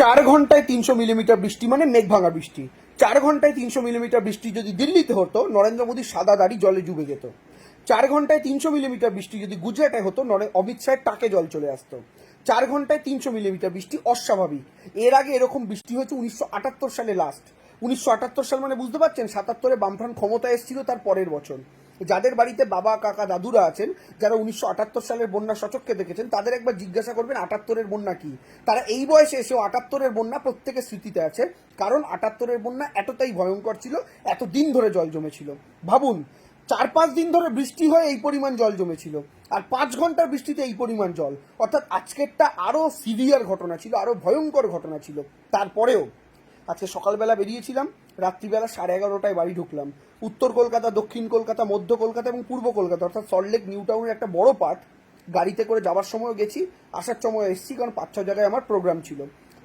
চার ঘন্টায় তিনশো মিলিমিটার বৃষ্টি মানে মেঘ ভাঙা বৃষ্টি। চার ঘন্টায় তিনশো মিলিমিটার বৃষ্টি যদি দিল্লিতে হতো, নরেন্দ্র মোদীর সাদা দাড়ি জলে ডুবে যেত। চার ঘন্টায় তিনশো মিলিমিটার বৃষ্টি যদি গুজরাটে হতো, নরে, অমিত শাহের টাকে জল চলে আসতো। চার ঘন্টায় তিনশো মিলিমিটার বৃষ্টি অস্বাভাবিক। এর আগে এরকম বৃষ্টি হয়েছে উনিশশো আটাত্তর সালে লাস্ট উনিশশো আটাত্তর সাল মানে বুঝতে পারছেন, সাতাত্তরে বামফ্রন্ট ক্ষমতা এসেছিল তার পরের বছর। যাদের বাড়িতে বাবা, কাকা, দাদুরা আছেন, যারা উনিশশো আটাত্তর সালের বন্যা সচককে দেখেছেন, তাদের একবার জিজ্ঞাসা করবেন আটাত্তরের বন্যা কি? তারা এই বয়সে এসেও আটাত্তরের বন্যা প্রত্যেকের স্মৃতিতে আছে, কারণ আটাত্তরের বন্যা এতটাই ভয়ঙ্কর ছিল, এত দিন ধরে জল জমেছিল। ভাবুন, চার পাঁচ দিন ধরে বৃষ্টি হয়ে এই পরিমাণ জল জমেছিল, আর পাঁচ ঘণ্টার বৃষ্টিতে এই পরিমাণ জল। অর্থাৎ আজকেরটা আরও সিভিয়ার ঘটনা ছিল আরও ভয়ঙ্কর ঘটনা ছিল। তারপরেও, আজকে সকালবেলা বেরিয়েছিলাম রাত্রিবেলা সাড়ে এগারোটায় বাড়ি ঢুকলাম। উত্তর কলকাতা, দক্ষিণ কলকাতা, মধ্য কলকাতা এবং পূর্ব কলকাতা, অর্থাৎ সল্টলেক নিউ টাউনের একটা বড় পার্ট। গাড়িতে করে যাওয়ার সময় গেছি, আসার সময় এসেছি, কারণ পাঁচ, ছ জায়গায় আমার প্রোগ্রাম ছিল।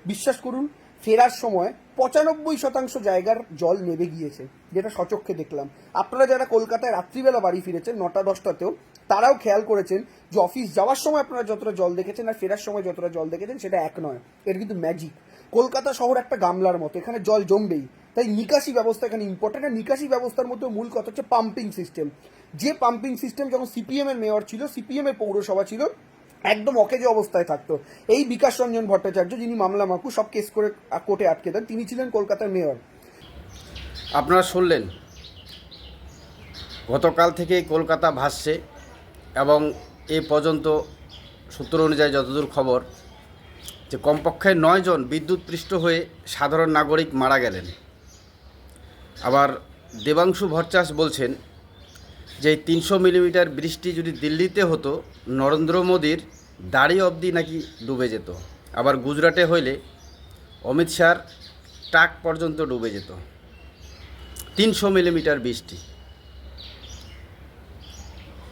বিশ্বাস করুন, ফেরার সময় পঁচানব্বই শতাংশ জায়গার জল নেমে গিয়েছে, যেটা সচক্ষে দেখলাম। আপনারা যারা কলকাতায় রাত্রিবেলা বাড়ি ফিরেছেন, নটা, দশটাতেও, তারাও খেয়াল করেছেন যে অফিস যাওয়ার সময় আপনারা যতটা জল দেখেছেন আর ফেরার সময় যতটা জল দেখেছেন, সেটা এক নয় এটা কিন্তু ম্যাজিক কলকাতা শহর একটা গামলার মতো, এখানে জল জমবেই। তাই নিকাশি ব্যবস্থা এখানে ইম্পর্টেন্ট আর নিকাশি ব্যবস্থার মধ্যে মূল কথা হচ্ছে পাম্পিং সিস্টেম যে পাম্পিং সিস্টেম যখন সিপিএম এর মেয়র ছিল সিপিএম এর পৌরসভা ছিল, একদম অকেজে অবস্থায় থাকতো। এই বিকাশ রঞ্জন ভট্টাচার্য যিনি মামলা মাকু, সব কেস করে কোর্টে আটকে দেন, তিনি ছিলেন কলকাতার মেয়র আপনারা শুনলেন, গতকাল থেকে কলকাতা ভাসছে এবং এ পর্যন্ত সূত্র অনুযায়ী যতদূর খবর, যে কমপক্ষে নয়জন বিদ্যুৎপৃষ্ট হয়ে সাধারণ নাগরিক মারা গেলেন। আবার দেবাংশু ভট্টাস বলছেন যে তিনশো মিলিমিটার বৃষ্টি যদি দিল্লিতে হতো, নরেন্দ্র মোদীর দাড়ি অবধি নাকি ডুবে যেত। আবার গুজরাটে হইলে অমিত শাহর টাক পর্যন্ত ডুবে যেত। তিনশো মিলিমিটার বৃষ্টি।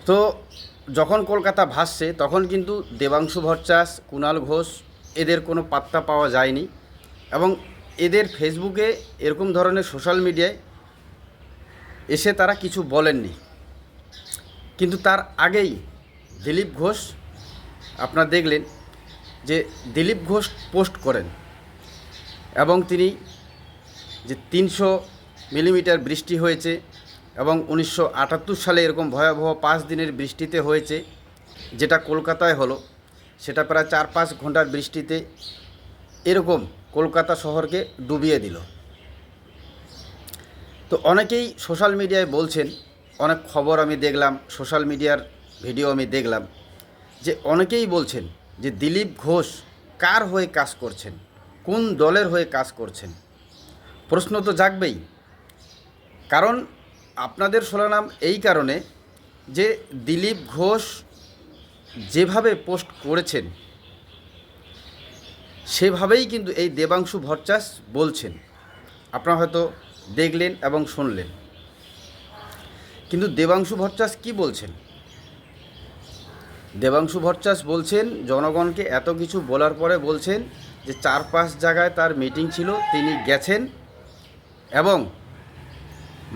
তো যখন কলকাতা ভাসছে, তখন কিন্তু দেবাংশু ভট্টাস কুণাল ঘোষ এদের কোনো পাত্তা পাওয়া যায়নি এবং এদের ফেসবুকে এরকম ধরনের সোশ্যাল মিডিয়ায় এসে তারা কিছু বলেননি। কিন্তু তার আগেই দিলীপ ঘোষ, আপনারা দেখলেন যে দিলীপ ঘোষ পোস্ট করেন এবং তিনি যে তিনশো মিলিমিটার বৃষ্টি হয়েছে এবং উনিশশো আটাত্তর সালে এরকম ভয়াবহ পাঁচ দিনের বৃষ্টিতে হয়েছে, যেটা কলকাতায় হলো, সেটা প্রায় চার পাঁচ ঘণ্টার বৃষ্টিতে এরকম কলকাতা শহরকে ডুবিয়ে দিল। তো অনেকেই সোশ্যাল মিডিয়ায় বলছেন, অনেক খবর আমি দেখলাম, সোশ্যাল মিডিয়ার ভিডিও আমি দেখলাম, যে অনেকেই বলছেন যে দিলীপ ঘোষ কার হয়ে কাজ করছেন, কোন দলের হয়ে কাজ করছেন? প্রশ্ন তো জাগবেই। কারণ আপনাদের শোনালাম এই কারণে যে দিলীপ ঘোষ যেভাবে পোস্ট করেছেন সেভাবেই কিন্তু এই দেবাংশু ভট্টাস বলছেন। আপনারা হয়তো দেখলেন এবং শুনলেন। কিন্তু দেবাংশু ভট্টাস কি বলছেন? দেবাংশু ভট্টাস বলছেন, জনগণকে এত কিছু বলার পরে বলছেন যে চার পাঁচ জায়গায় তার মিটিং ছিল, তিনি গেছেন এবং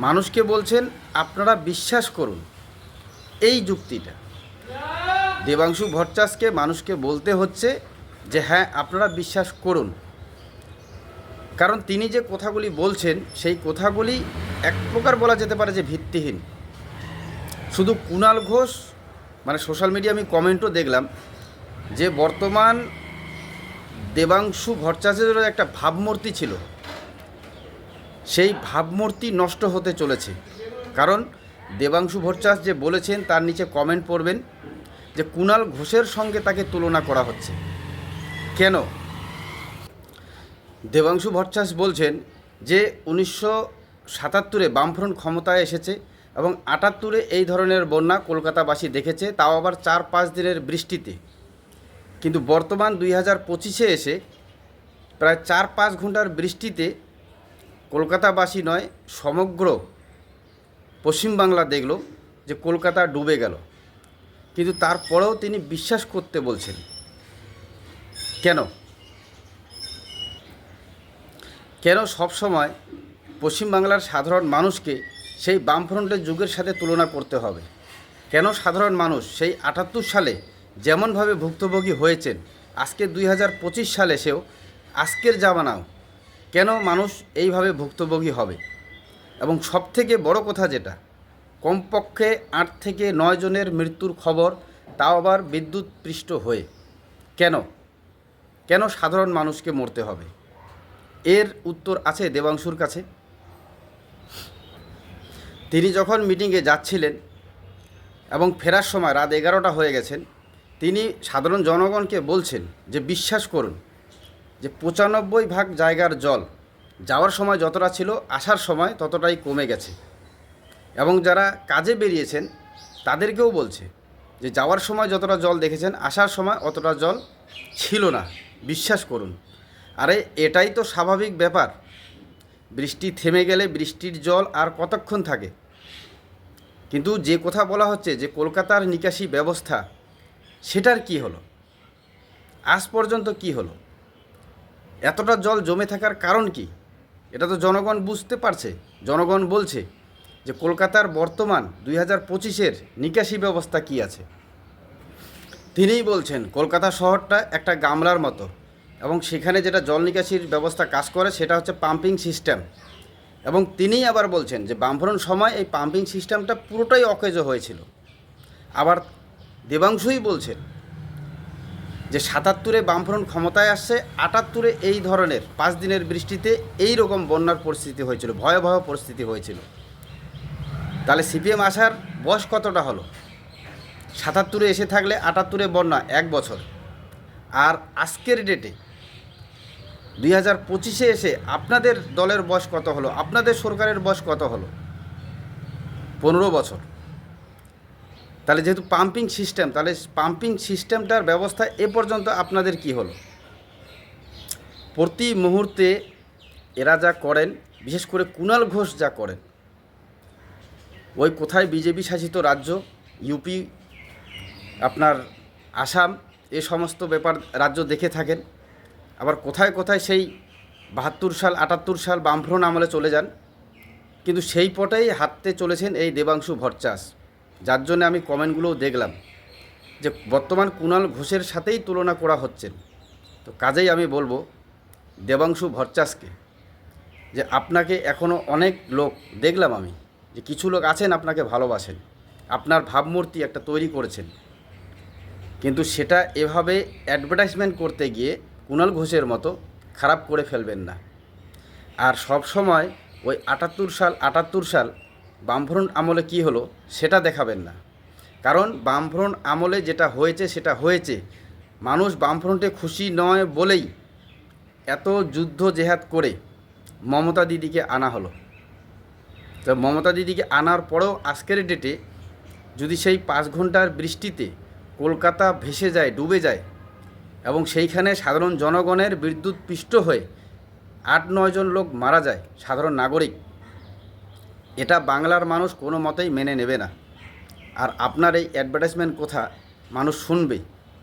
মানুষকে বলছেন, আপনারা বিশ্বাস করুন, এই যুক্তিটা। দেবাংশু ভট্টাসকে মানুষকে বলতে হচ্ছে যে হ্যাঁ আপনারা বিশ্বাস করুন। কারণ তিনি যে কথাগুলি বলছেন, সেই কথাগুলি এক প্রকার বলা যেতে পারে যে ভিত্তিহীন। শুধু কুণাল ঘোষ মানে সোশ্যাল মিডিয়া আমি কমেন্টও দেখলাম, যে বর্তমান দেবাংশু ভট্টাচার্যের একটা ভাবমূর্তি ছিল। সেই ভাবমূর্তি নষ্ট হতে চলেছে। কারণ দেবাংশু ভট্টাচ যে বলেছেন, তার নিচে কমেন্ট পড়বেন যে কুণাল ঘোষের সঙ্গে তাকে তুলনা করা হচ্ছে। কেন? দেবাংশু ভট্টাচ বলছেন যে উনিশশো সাতাত্তরে বামফ্রন্ট ক্ষমতায় এসেছে এবং আটাত্তরে এই ধরনের বন্যা কলকাতাবাসী দেখেছে, তাও আবার চার পাঁচ দিনের বৃষ্টিতে। কিন্তু বর্তমান দুই হাজার পঁচিশে এসে প্রায় চার পাঁচ ঘণ্টার বৃষ্টিতে কলকাতাবাসী নয়, সমগ্র পশ্চিমবাংলা দেখল যে কলকাতা ডুবে গেল। কিন্তু তারপরেও তিনি বিশ্বাস করতে বলছেন। কেন? কেন সবসময় পশ্চিমবাংলার সাধারণ মানুষকে সেই বামফ্রন্টের যুগের সাথে তুলনা করতে হবে? কেন সাধারণ মানুষ সেই আটাত্তর সালে যেমনভাবে ভুক্তভোগী হয়েছেন, আজকে দুই হাজার পঁচিশ সালে সেও আজকের জামানাও কেন মানুষ এইভাবে ভুক্তভোগী হবে? এবং সবথেকে বড় কথা যেটা, কমপক্ষে আট থেকে নয় জনের মৃত্যুর খবর তাও আবার বিদ্যুৎ পৃষ্ঠ হয়ে। কেন? কেন সাধারণ মানুষকে মরতে হবে? এর উত্তর আছে দেবাংশুর কাছে। তিনি যখন মিটিংয়ে যাচ্ছিলেন এবং ফেরার সময় রাত এগারোটা হয়ে গেছেন, তিনি সাধারণ জনগণকে বলছেন যে, বিশ্বাস করুন যে, পঁচানব্বই ভাগ জায়গার জল যাওয়ার সময় যতটা ছিল, আসার সময় ততটাই কমে গেছে। এবং যারা কাজে বেরিয়েছেন, তাদেরকেও বলছে যে, যাওয়ার সময় যতটা জল দেখেছেন, আসার সময় অতটা জল ছিল না। বিশ্বাস করুন। আরে, এটাই তো স্বাভাবিক ব্যাপার। বৃষ্টি থেমে গেলে বৃষ্টির জল আর কতক্ষণ থাকে? কিন্তু যে কথা বলা হচ্ছে যে কলকাতার নিকাশি ব্যবস্থা, সেটার কি হলো? আজ পর্যন্ত কি হলো? এতটা জল জমে থাকার কারণ কি? এটা তো জনগণ বুঝতে পারছে। জনগণ বলছে যে কলকাতার বর্তমান দুই হাজার পঁচিশের নিকাশি ব্যবস্থা কি আছে? তিনিই বলছেন, কলকাতা শহরটা একটা গামলার মতো এবং সেখানে যেটা জল নিকাশির ব্যবস্থা কাজ করে সেটা হচ্ছে পাম্পিং সিস্টেম। এবং তিনিই আবার বলছেন যে বামফরণ সময় এই পাম্পিং সিস্টেমটা পুরোটাই অকেজো হয়েছিল। আবার দেবাংশুই বলছেন যে সাতাত্তরে বামফ্রন্ট ক্ষমতায় আসছে, আটাত্তরে এই ধরনের পাঁচ দিনের বৃষ্টিতে এই রকম বন্যার পরিস্থিতি হয়েছিল, ভয়াবহ পরিস্থিতি হয়েছিল। তাহলে সিপিএম আসার বয়স কতটা হলো? সাতাত্তরে এসে থাকলে আটাত্তরে বন্যা এক বছর। আর আজকের ডেটে দুই হাজার পঁচিশে এসে আপনাদের দলের বয়স কত হলো? আপনাদের সরকারের বয়স কত হলো? পনেরো বছর। তাহলে যেহেতু পাম্পিং সিস্টেম তাহলে পাম্পিং সিস্টেমটার ব্যবস্থা এ পর্যন্ত আপনাদের কি হলো? প্রতি মুহূর্তে এরা যা করেন, বিশেষ করে কুণাল ঘোষ যা করেন, ওই কোথায় বিজেপি শাসিত রাজ্য ইউপি আপনার আসাম, এ সমস্ত ব্যাপার রাজ্য দেখে থাকেন। আবার কোথায় কোথায় সেই বাহাত্তর সাল, আটাত্তর সাল বামফ্রন আমলে চলে যান। কিন্তু সেই পটেই হাঁটতে চলেছেন এই দেবাংশু ভট্টাস যার জন্য আমি কমেন্টগুলোও দেখলাম যে বর্তমান কুণাল ঘোষের সাথেই তুলনা করা হচ্ছেন তো কাজেই আমি বলব দেবাংশু ভট্টাসকে যে আপনাকে এখনও অনেক লোক, দেখলাম আমি যে কিছু লোক আছেন আপনাকে ভালোবাসেন। আপনার ভাবমূর্তি একটা তৈরি করেছেন। কিন্তু সেটা এভাবে অ্যাডভার্টাইজমেন্ট করতে গিয়ে কুণাল ঘোষের মতো খারাপ করে ফেলবেন না। আর সব সময় ওই আটাত্তর সাল আটাত্তর সাল বামফ্রন্ট আমলে কি হলো সেটা দেখাবেন না। কারণ বামফ্রন্ট আমলে যেটা হয়েছে সেটা হয়েছে। মানুষ বামফ্রন্টে খুশি নয় বলেই এত যুদ্ধ জেহাদ করে মমতা দিদিকে আনা হলো। তো মমতা দিদিকে আনার পরেও আজকের ডেটে যদি সেই পাঁচ ঘণ্টার বৃষ্টিতে কলকাতা ভেসে যায়, ডুবে যায় এবং সেইখানে সাধারণ জনগণের বিদ্যুৎ পৃষ্ঠ হয়ে আট নয়জন লোক মারা যায় সাধারণ নাগরিক। এটা বাংলার মানুষ কোনো মতেই মেনে নেবে না। আর আপনার এই অ্যাডভার্টাইজমেন্ট কথা মানুষ শুনবে,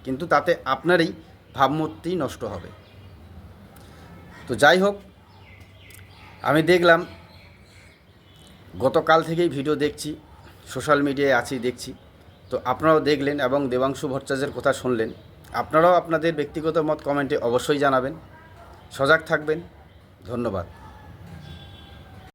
কিন্তু তাতে আপনারই ভাবমূর্তি নষ্ট হবে। তো যাই হোক, আমি দেখলাম, গতকাল থেকেই ভিডিও দেখছি সোশ্যাল মিডিয়ায় আছি, দেখছি। তো আপনারাও দেখলেন এবং দেবাংশু ভট্টাচার্যের কথা শুনলেন। আপনারাও আপনাদের ব্যক্তিগত মত কমেন্টে অবশ্যই জানাবেন। সজাগ থাকবেন। ধন্যবাদ।